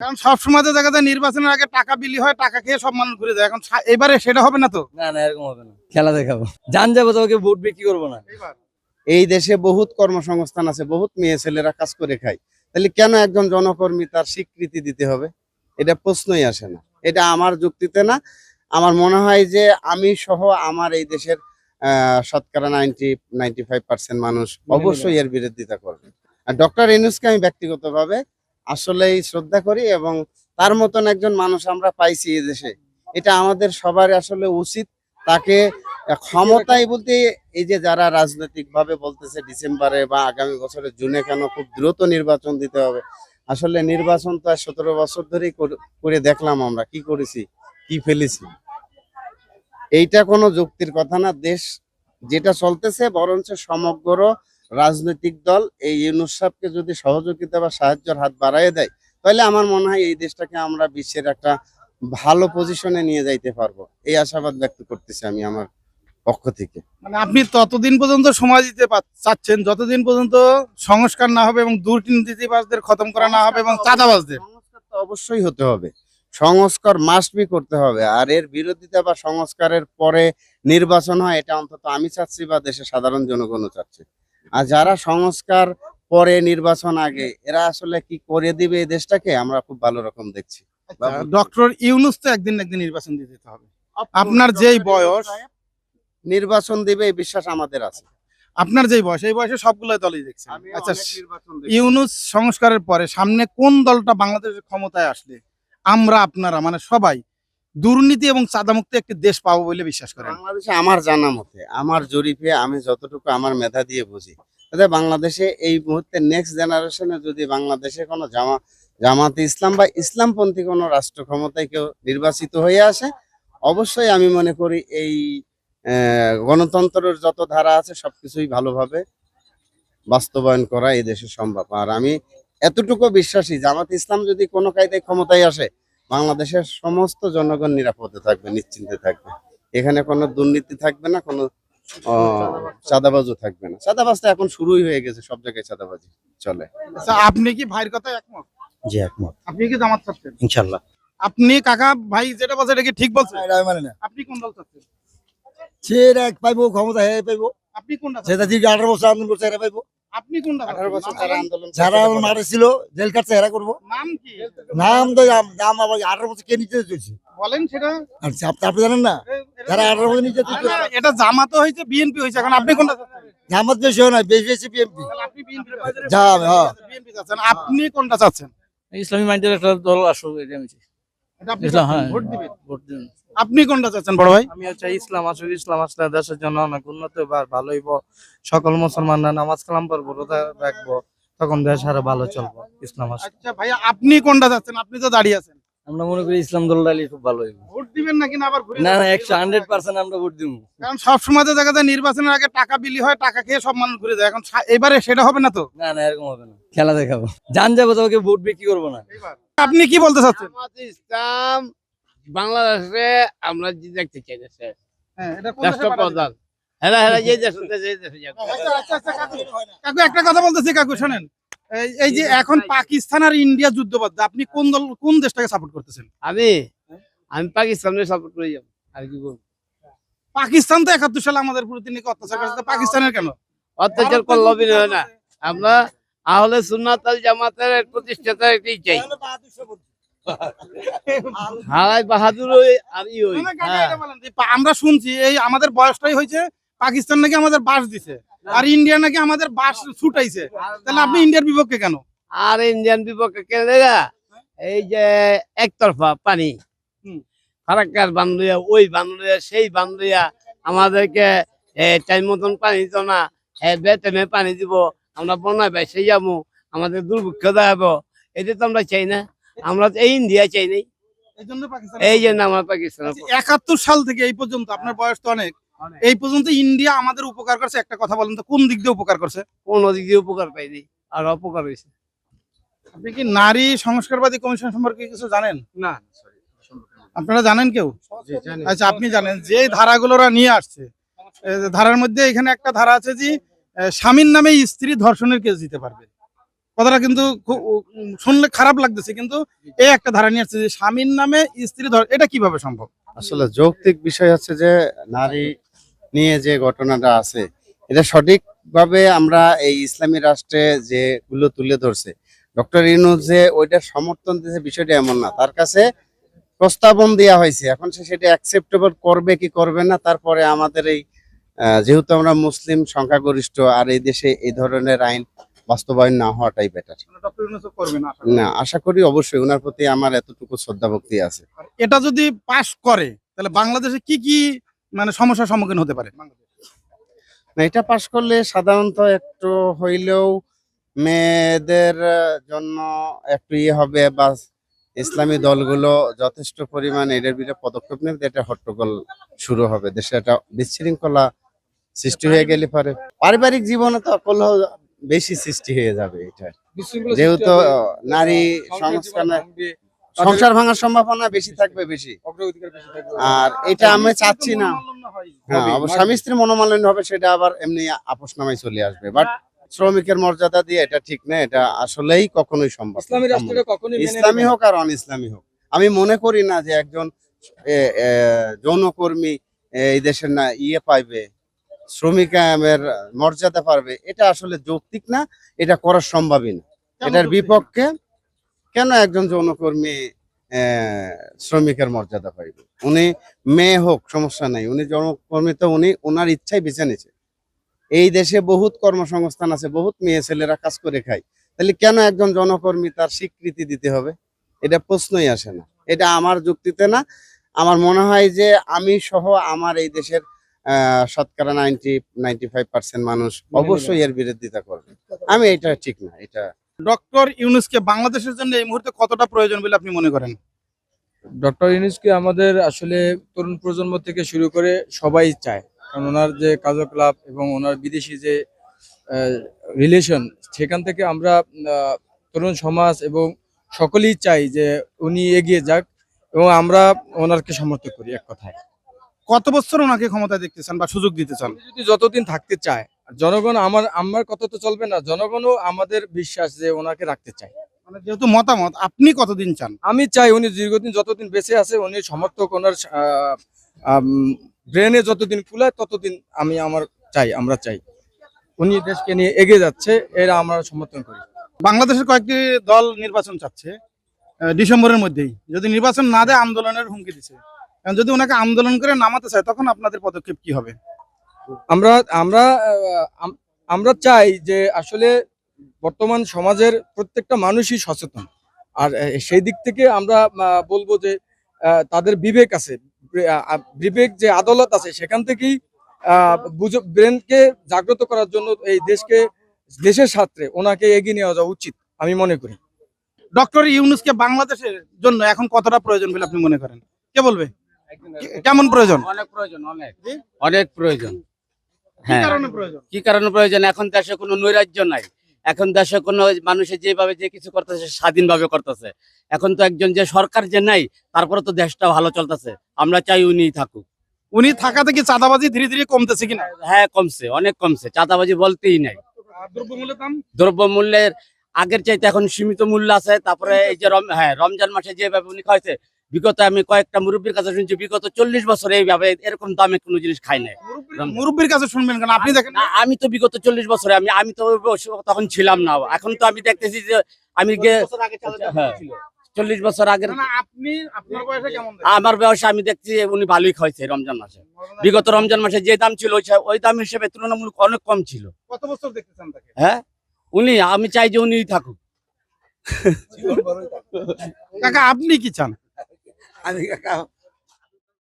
কারণ সবসময় তো দেখা যায় নির্বাচনের আগে টাকা বিলি হয় টাকা খেয়ে সব মানুষ ঘুরে যায়। এখন এবারে সেটা হবে না তো? না না এরকম হবে না। খেলা দেখাবো। জান যাব তো ওকে ভোট বিক্রি করব না। এই দেশে বহুত কর্মসংস্থান আছে বহুত মেয়ে ছেলেরা কাজ করে খায়। তাহলে কেন একজন জনকর্মী তার স্বীকৃতি দিতে হবে? এটা প্রশ্নই আসে না। এটা আমার যুক্তিতে না। আমার মনে হয় যে আমি সহ আমার এই দেশের আহ, শতকরা নাইনটি নাইনটি ফাইভ পার্সেন্ট মানুষ অবশ্যই এর বিরোধিতা করবে। আর ডক্টর ইনুসকে আমি ব্যক্তিগতভাবে আসলেই শ্রদ্ধা করি এবং তার মতন একজন মানুষ আমরা পাইছি এই দেশে। এটা আমাদের সবার আসলে উচিত। তাকে ক্ষমতায় বলতে এই যে যারা রাজনৈতিক ভাবে বলতেছে ডিসেম্বরে বা আগামী বছরের জুনে কেন খুব দ্রুত নির্বাচন দিতে হবে? আসলে নির্বাচন তো আর সতেরো বছর ধরেই করে দেখলাম আমরা কি করেছি, কি ফেলেছি। এইটা কোনো যুক্তির কথা না। দেশ যেটা চলতেছে বরঞ্চ সমগ্র রাজনৈতিক দল এই ইউনুস সাহেবকে যদি সহযোগিতা বা সাহায্যের হাত বাড়ায় দেয় তাহলে আমার মনে হয় এই দেশটাকে আমরা বিশ্বের একটা ভালো পজিশনে নিয়ে যাইতে পারব। এই আশাবাদ ব্যক্ত করতেছি আমি আমার পক্ষ থেকে। মানে আপনি ততদিন পর্যন্ত সময় দিতে চাচ্ছেন যতদিন পর্যন্ত সংস্কার না হবে এবং দুর্নীতিবাজদের খতম করা না হবে এবং চাঁদাবাজদের সংস্কার তো অবশ্যই হতে হবে। সংস্কার মাস্ট বি করতে হবে। আর এর বিরোধিতা বা সংস্কারের পরে নির্বাচন হয় এটা অন্তত আমি চাচ্ছি বা দেশের সাধারণ জনগণও চাচ্ছে। আর যারা সংস্কার পরে নির্বাচন আগে এরা আসলে কি করে দিবে এই দেশটাকে? আমরা খুব ভালো রকম দেখছি। ডক্টর ইউনুস তো একদিন একদিন নির্বাচন দিয়ে দিতে হবে। আপনার যেই বয়স নির্বাচন দিবে এই বিশ্বাস আমাদের আছে। আপনার যেই বয়স এই বয়সে সবগুলো দলই দেখছেন আচ্ছা। ইউনুস সংস্কারের পরে সামনে কোন দলটা বাংলাদেশের ক্ষমতায় আসলে আমরা আপনারা মানে সবাই দুর্নীতি এবং চাঁদামুক্ত একটি দেশ পাবো বলে বিশ্বাস করেন। বাংলাদেশে আমার জানা মতে, আমার জরিপে আমি যতটুকু আমার মেধা দিয়ে বুঝি, তাতে বাংলাদেশে এই মুহূর্তে নেক্সট জেনারেশনে যদি বাংলাদেশে কোনো জামা, জামাতে ইসলাম বা ইসলামপন্থী কোনো রাষ্ট্র ক্ষমতায় কেউ নির্বাচিত হয়ে আসে, অবশ্যই আমি মনে করি এই গণতন্ত্রের যত ধারা আছে সবকিছুই ভালোভাবে বাস্তবায়ন করা এই দেশে সম্ভব। আর আমি এতটুকু বিশ্বাসী, জামাত ইসলাম যদি কোনো কায়দায় ক্ষমতায় আসে বাংলাদেশের সমস্ত জনগণ নিরাপদে থাকবে নিশ্চিন্তে থাকবে। এখানে কোনো দুর্নীতি থাকবে না কোনো আহ, চাঁদাবাজও থাকবে না। চাঁদাবাজটা এখন শুরুই হয়ে গেছে সব জায়গায় চাঁদাবাজি চলে। আচ্ছা আপনি কি ভাইয়ের কথা একমত? জি একমত। আপনি কি জামাত চাচ্ছেন? ইনশাল্লাহ আপনি কাকা ভাই যেটা বলছে এটা কি ঠিক বলছে? মানে না। আপনি কোন দল চাচ্ছেন? সে এক পাইবো ক্ষমতা হে পাইবো। আপনি কোনটা সেটা? দিকে আঠারো বছর আন্দোলন করছে হেরা পাইবো। আপনি কোনটা বছর যারা আন্দোলন যারা করতে পারে। মারে ছিল জেল কাটছে হেরা করব। নাম কি? নাম তো জাম- দাম আবার আঠারো বছর কে নিচে চলছে বলেন সেটা। আচ্ছা আপনি আপনি জানেন না? যারা আঠারো বছর নিচে আরে, এটা জামাতো হয়েছে বিএনপি হয়েছে এখন আপনি কোনটা জামাত বেশি হয় না বেশি বেশি আপনি বিএনপি যা, হ্যাঁ। আপনি কোনটা চাচ্ছেন? ইসলামী মাইন্ডের একটা দল আসুক এটা আমি আপনি হ্যাঁ, ভোট দিবেন? ভোট দিন। আপনি কোনটা চাচ্ছেন বড় ভাই? আমি চাই ইসলাম আসুক ইসলাম আসলে দেশের জন্য অনেক উন্নত হবে আর ভালো হইব। সকল মুসলমানরা নামাজ কালাম পড়ব রোজা রাখব তখন দেশ আরও ভালো চলবো ইসলাম আসুক। আচ্ছা ভাইয়া আপনি কোনটা চাচ্ছেন? আপনি তো দাঁড়িয়ে আছেন। আমরা মনে করি ইসলাম দলটা এলে খুব ভালো হইব। ভোট দিবেন নাকি না আবার না না একশো হান্ড্রেড পার্সেন্ট আমরা ভোট দিব। কারণ সবসময় তো দেখা যায় নির্বাচনের আগে টাকা বিলি হয় টাকা খেয়ে সব মানুষ ঘুরে যায়। এখন এবারে সেটা হবে না তো? না না এরকম হবে না। খেলা দেখাবো। জান যাব তো ওকে ভোট বিক্রি করব না। আপনি কি বলতে চাচ্ছেন? জামাত ইসলাম বাংলাদেশে আমরা যে দেখতে চাই হ্যাঁ, এটা কোন দেশে পাঠাবে? রাষ্ট্রপ্রধান হেরা হেরা যে দেশ যে দেশে যাক। আচ্ছা, আচ্ছা, আচ্ছা, কাকু, কাকু একটা কথা বলতেছি কাকু শোনেন। এই- এই যে এখন পাকিস্তান আর ইন্ডিয়া যুদ্ধ বাধ্যে আপনি কোন দল কোন দেশটাকে সাপোর্ট করতেছেন? আমি? আমি পাকিস্তানের সাপোর্ট করি যাব আর কি করব? পাকিস্তান তো একাত্তর সালে আমাদের উপর তিনি অত্যাচার করেছে তো পাকিস্তানের কেন? অত্যাচার করল বিনয় না। আমরা আহলে সুন্নাত আল জামাতের প্রতিষ্ঠাতা এটাই চাই বাহাদুর ওই আর ই ওই হ্যাঁ। আমরা শুনছি এই আমাদের বয়সটাই হয়েছে পাকিস্তান নাকি আমাদের বাস দিছে আর ইন্ডিয়া নাকি আমাদের বাস ছুটাইছে। তাহলে আপনি ইন্ডিয়ার বিপক্ষে কেন? আর ইন্ডিয়ান বিপক্ষে কেন এই যে একতরফা পানি। হুম। ফারাক্কার বান্ধুয়া ওই বান্ধুয়া সেই বান্ধুয়া আমাদেরকে টাইম মতন পানি দিত না বেতেমে পানি দিব আমরা বন্যায় বেসে যাব আমাদের দুর্ভিক্ষ দেখাবো এটা তো আমরা চাই না আমরা তো এই ইন্ডিয়া চাই নাই। এই জন্য আমরা পাকিস্তান একাত্তর সাল থেকে এই পর্যন্ত আপনার বয়স তো অনেক। এই পর্যন্ত ইন্ডিয়া আমাদের উপকার করছে একটা কথা বলেন তো কোন দিক দিয়ে উপকার করছে? কোন দিক দিয়ে উপকার পাইনি আর অপকার হয়েছে আপনি কি নারী সংস্কারবাদী কমিশন সম্পর্কে কিছু জানেন? না আপনারা জানেন কেউ? আচ্ছা আপনি জানেন যে ধারাগুলোরা নিয়ে আসছে ধারার মধ্যে এখানে একটা ধারা আছে যে স্বামীর নামে স্ত্রী ধর্ষণের কেস দিতে পারবে। কথাটা কিন্তু খুব শুনলে খারাপ লাগতেছে কিন্তু এই একটা ধারা নিয়ে আসছে যে স্বামীর নামে স্ত্রী এটা কীভাবে সম্ভব? আসলে যৌক্তিক বিষয় হচ্ছে যে নারী নিয়ে যে ঘটনাটা আছে এটা সঠিকভাবে আমরা এই ইসলামী রাষ্ট্রে যেগুলো তুলে ধরছে ডক্টর ইনুজ যে ওইটা সমর্থন দিয়েছে বিষয়টা এমন না। তার কাছে প্রস্তাবন দেওয়া হয়েছে এখন সে সেটা অ্যাকসেপ্টেবল করবে কি করবে না তারপরে আমাদের এই যেহেতু আমরা মুসলিম সংখ্যাগরিষ্ঠ আর এই দেশে এই ধরনের আইন বাস্তবায়ন না হওয়াটাই বেটার। না আশা করি অবশ্যই ওনার প্রতি আমার এতটুকু শ্রদ্ধা ভক্তি আছে এটা যদি পাশ করে তাহলে বাংলাদেশে কি কি মানে সমস্যার সম্মুখীন হতে পারে? না এটা পাশ করলে সাধারণত একটু হইলেও মেয়েদের জন্য একটু ইয়ে হবে বা ইসলামী দলগুলো যথেষ্ট পরিমাণ এটার বিরুদ্ধে পদক্ষেপ নেবে এটা হট্টগোল শুরু হবে। দেশে একটা বিশৃঙ্খলা সৃষ্টি হয়ে গেলে পরে পারিবারিক জীবনে তো কলহ বেশি সৃষ্টি হয়ে যাবে এটা। যেহেতু নারী সংস্থানে সংসার ভাঙার সম্ভাবনা বেশি থাকবে বেশি। আর এটা আমি চাচ্ছি না। হ্যাঁ। স্বামী স্ত্রী মনোমালিন্য হবে সেটা আবার এমনি আপোষ নামায় চলে আসবে। বাট শ্রমিকের মর্যাদা দিয়ে এটা ঠিক না এটা আসলেই কখনোই সম্ভব ইসলামী। হোক আর অন ইসলামী হোক আমি মনে করি না যে একজন যৌনকর্মী এই দেশের না ইয়ে পাইবে। শ্রমিকের মর্যাদা পারবে এটা আসলে যৌক্তিক না এটা করা সম্ভবই না। এটার বিপক্ষে কেন একজন যৌনকর্মী শ্রমিকের মর্যাদা পাইবে? উনি মেয়ে হোক সমস্যা নাই। উনি যৌনকর্মী তো উনি ওনার ইচ্ছাই বেছে নিছে। এই দেশে বহুত কর্মসংস্থান আছে বহুত মেয়ে ছেলেরা কাজ করে খায়। তাহলে কেন একজন জনকর্মী তার স্বীকৃতি দিতে হবে? এটা প্রশ্নই আসে না। এটা আমার যুক্তিতে না। আমার মনে হয় যে আমি সহ আমার এই দেশের শতকরা নাইনটি নাইনটি ফাইভ পার্সেন্ট মানুষ অবশ্যই এর বিরোধিতা করবে। আমি এটা ঠিক না এটা ডক্টর ইউনুসকে বাংলাদেশের জন্য এই মুহূর্তে কতটা প্রয়োজন বলে আপনি মনে করেন? ডক্টর ইউনুসকে আমাদের আসলে তরুণ প্রজন্ম থেকে শুরু করে সবাই চায়। কারণ ওনার যে কার্যকলাপ এবং ওনার বিদেশি যে রিলেশন সেখান থেকে আমরা আহ, তরুণ সমাজ এবং সকলেই চাই যে উনি এগিয়ে যাক এবং আমরা ওনারকে সমর্থন করি এক কথায়। কত বছর ওনাকে ক্ষমতায় দেখতে চান বা সুযোগ দিতে চান? যদি যতদিন থাকতে চায় জনগণ আমার আমার কথা তো চলবে না জনগণও আমাদের বিশ্বাস যে ওনাকে রাখতে চায়। মানে যেহেতু মতামত আপনি কতদিন চান? আমি চাই উনি দীর্ঘদিন যতদিন বেঁচে আছে উনি সমর্থক ওনার ব্রেনে যতদিন ফুলায় ততদিন আমি আমার চাই আমরা চাই। উনি দেশকে নিয়ে এগিয়ে যাচ্ছে এরা আমরা সমর্থন করি। বাংলাদেশের কয়েকটি দল নির্বাচন চাচ্ছে ডিসেম্বরের মধ্যেই। যদি নির্বাচন না দেয় আন্দোলনের হুমকি দিচ্ছে। যদি ওনাকে আন্দোলন করে নামাতে চায় তখন আপনাদের পদক্ষেপ কি হবে? আমরা আমরা আমরা চাই যে আসলে বর্তমান সমাজের প্রত্যেকটা মানুষই সচেতন। আর সেই দিক থেকে আমরা বলব যে তাদের বিবেক আছে। বিবেক যে আদালত আছে সেখান থেকেই ব্রেনকে জাগ্রত করার জন্য এই দেশকে দেশের স্বার্থে ওনাকে এগিয়ে নেওয়া যাওয়া উচিত আমি মনে করি। ডক্টর ইউনুসকে বাংলাদেশের জন্য এখন কতটা প্রয়োজন বলে আপনি মনে করেন? কে বলবে? কেমন প্রয়োজন? অনেক প্রয়োজন অনেক। অনেক প্রয়োজন। কি হ্যাঁ। কারণে প্রয়োজন? কি কারণে প্রয়োজন? এখন দেশে কোনো নৈরাজ্য নাই। এখন দেশে কোনো মানুষের যেভাবে যে কিছু করতেছে স্বাধীনভাবে করতেছে। এখন তো একজন যে সরকার যে নাই তারপরে তো দেশটা ভালো চলতেছে। আমরা চাই উনিই থাকুক। উনি থাকাতে কি চাঁদাবাজি ধীরে ধীরে কমতেছে কিনা? হ্যাঁ কমছে অনেক কমছে। চাঁদাবাজি বলতেই নাই। দ্রব্যমূল্যের দ্রব্য মূল্যের আগের চাইতে এখন সীমিত মূল্য আছে। তারপরে এই যে হ্যাঁ রমজান মাসে যেভাবে উনি খাইছে বিগত আমি কয়েকটা মুরব্বীর কাছে শুনছি বিগত চল্লিশ বছর এইভাবে এরকম দামে কোনো জিনিস খাই নাই। মুরব্বীর কাছে শুনবেন কেন? আপনি দেখেন আমি তো বিগত চল্লিশ বছরে আমি আমি তো তখন ছিলাম না। এখন তো আমি দেখতেছি যে আমি হ্যাঁ, চল্লিশ বছর আগের? আমার বয়সে আমি দেখছি উনি ভালোই খাইছে রমজান মাসে। বিগত রমজান মাসে যে দাম ছিল ওই দাম হিসেবে তুলনামূলক অনেক কম ছিল। কত বছর দেখতেছেন হ্যাঁ? উনি আমি চাই যে উনিই থাকুক। কাকা আপনি কি চান? আমি কাকা